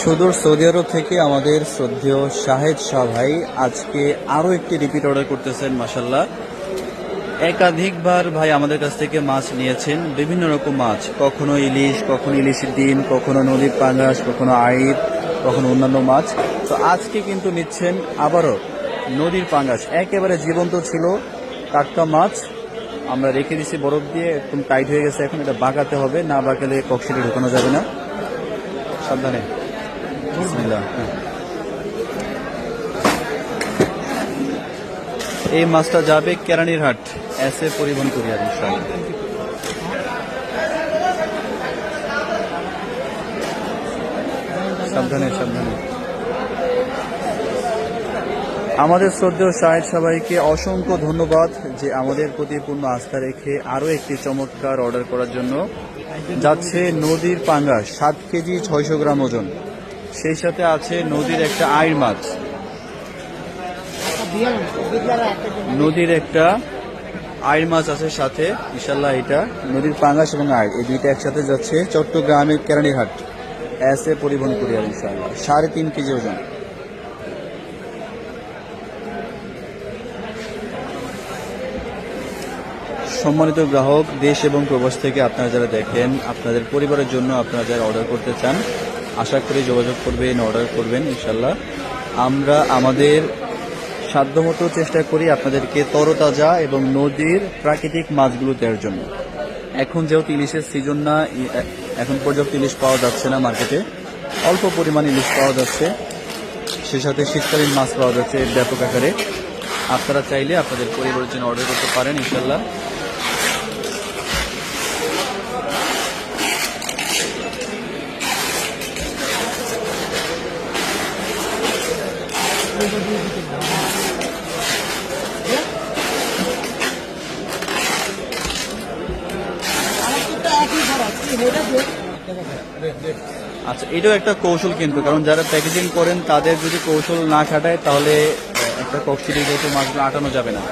সুদূর সৌদি আরব থেকে আমাদের শ্রদ্ধেয় শাহেদ শাহ ভাই আজকে আরও একটি রিপিট অর্ডার করতেছেন মাসাল্লাহ একাধিকবার ভাই আমাদের কাছ থেকে মাছ নিয়েছেন, বিভিন্ন রকম মাছ। কখনো ইলিশ, কখনো ইলিশের ডিম, কখনো নদীর পাঙ্গাস, কখনো আইর কখনো অন্যান্য মাছ। তো আজকে কিন্তু নিচ্ছেন আবারও নদীর পাঙ্গাস। একেবারে জীবন্ত ছিল টাটকা মাছ। আমরা রেখে দিছি বরফ দিয়ে, একদম টাইট হয়ে গেছে এখন, এটা বাঁকাতে হবে, না বাঁকালে কক্সিটে ঢুকানো যাবে না। সাবধানে। এই মাছটা যাবে কেরানির হাট এস এ পরিবহন কুরিয়ার, ইনশাআল্লাহ। সাবধানে সাবধানে। আমাদের শ্রদ্ধেয় শাহেদ সবাইকে অসংখ্য ধন্যবাদ যে আমাদের প্রতি পূর্ণ আস্থা রেখে আরও একটি চমৎকার অর্ডার করার জন্য। যাচ্ছে নদীর পাঙ্গাস সাত কেজি ছয়শো গ্রাম ওজন। সেই সাথে আছে নদীর একটা আইর মাছ। নদীর একটা আইর মাছ আছে সাথে ইনশাল্লাহ এটা নদীর পাঙ্গাস এবং আইর এই দুইটা একসাথে যাচ্ছে। চট্টগ্রামের কেরানীহাট এস এ পরিবহন কুরিয়ার ইনশাল্লাহ সাড়ে তিন কেজি ওজন। সম্মানিত গ্রাহক, দেশ এবং প্রবাস থেকে আপনারা যারা দেখেন, আপনাদের পরিবারের জন্য আপনারা যারা অর্ডার করতে চান, আশা করি যোগাযোগ করবেন অর্ডার করবেন ইনশাল্লাহ আমরা আমাদের সাধ্যমতো চেষ্টা করি আপনাদেরকে তরতাজা এবং নদীর প্রাকৃতিক মাছগুলো দেওয়ার জন্য। এখন যেহেতু ইলিশের সিজন না এখন পর্যাপ্ত ইলিশ পাওয়া যাচ্ছে না মার্কেটে অল্প পরিমাণ ইলিশ পাওয়া যাচ্ছে। সে সাথে শীতকালীন মাছ পাওয়া যাচ্ছে ব্যাপক আকারে। আপনারা চাইলে আপনাদের পরিবারের জন্য অর্ডার করতে পারেন ইনশাল্লাহ আচ্ছা এটাও একটা কৌশল কিন্তু কারণ যারা প্যাকেজিং করেন তাদের যদি কৌশল না খাটায় তাহলে একটা কক্সিডি যেহেতু মাছগুলো আটানো যাবে না।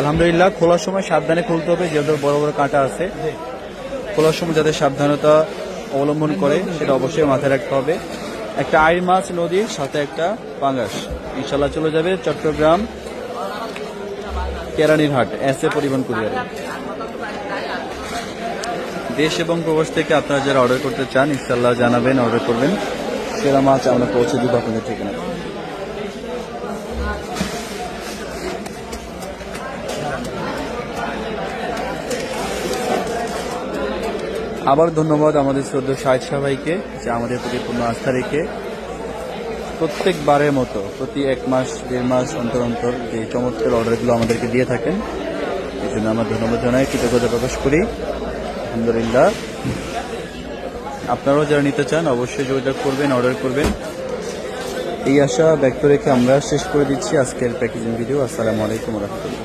আলহামদুলিল্লাহ খোলার সময় সাবধানে খুলতে হবে যেহেতু বড় বড় কাঁটা আছে। খোলার সময় যাদের সাবধানতা অবলম্বন করে সেটা অবশ্যই মাথায় রাখতে হবে। একটা আইর মাছ নদীর সাথে একটা পাঙ্গাস। ইনশাল্লাহ চলে যাবে চট্টগ্রাম কেরানির হাট, এস এ পরিবহন কুরিয়ারে। দেশ এবং প্রবাস থেকে আপনারা যারা অর্ডার করতে চান ইনশাল্লাহ জানাবেন, অর্ডার করবেন। সেরা মাছ আমরা পৌঁছে দিব আপনাদের ঠিকানা আবার ধন্যবাদ আমাদের শ্রদ্ধ শাহেদ সবাইকে যে আমাদের প্রতি পূর্ণ আস্থা রেখে প্রত্যেকবারের মতো, প্রতি এক মাস, দেড় মাস অন্তর অন্তর যে চমৎকার অর্ডারগুলো আমাদেরকে দিয়ে থাকেন, এই জন্য আমার ধন্যবাদ জানাই, কৃতজ্ঞতা প্রকাশ করি। আলহামদুলিল্লাহ। আপনারাও যারা নিতে চান অবশ্যই যোগাযোগ করবেন, অর্ডার করবেন। এই আশা ব্যক্ত রেখে আমরা শেষ করে দিচ্ছি আজকের প্যাকেজিং ভিডিও। আসসালামু আলাইকুম রহমতুল্লাহ।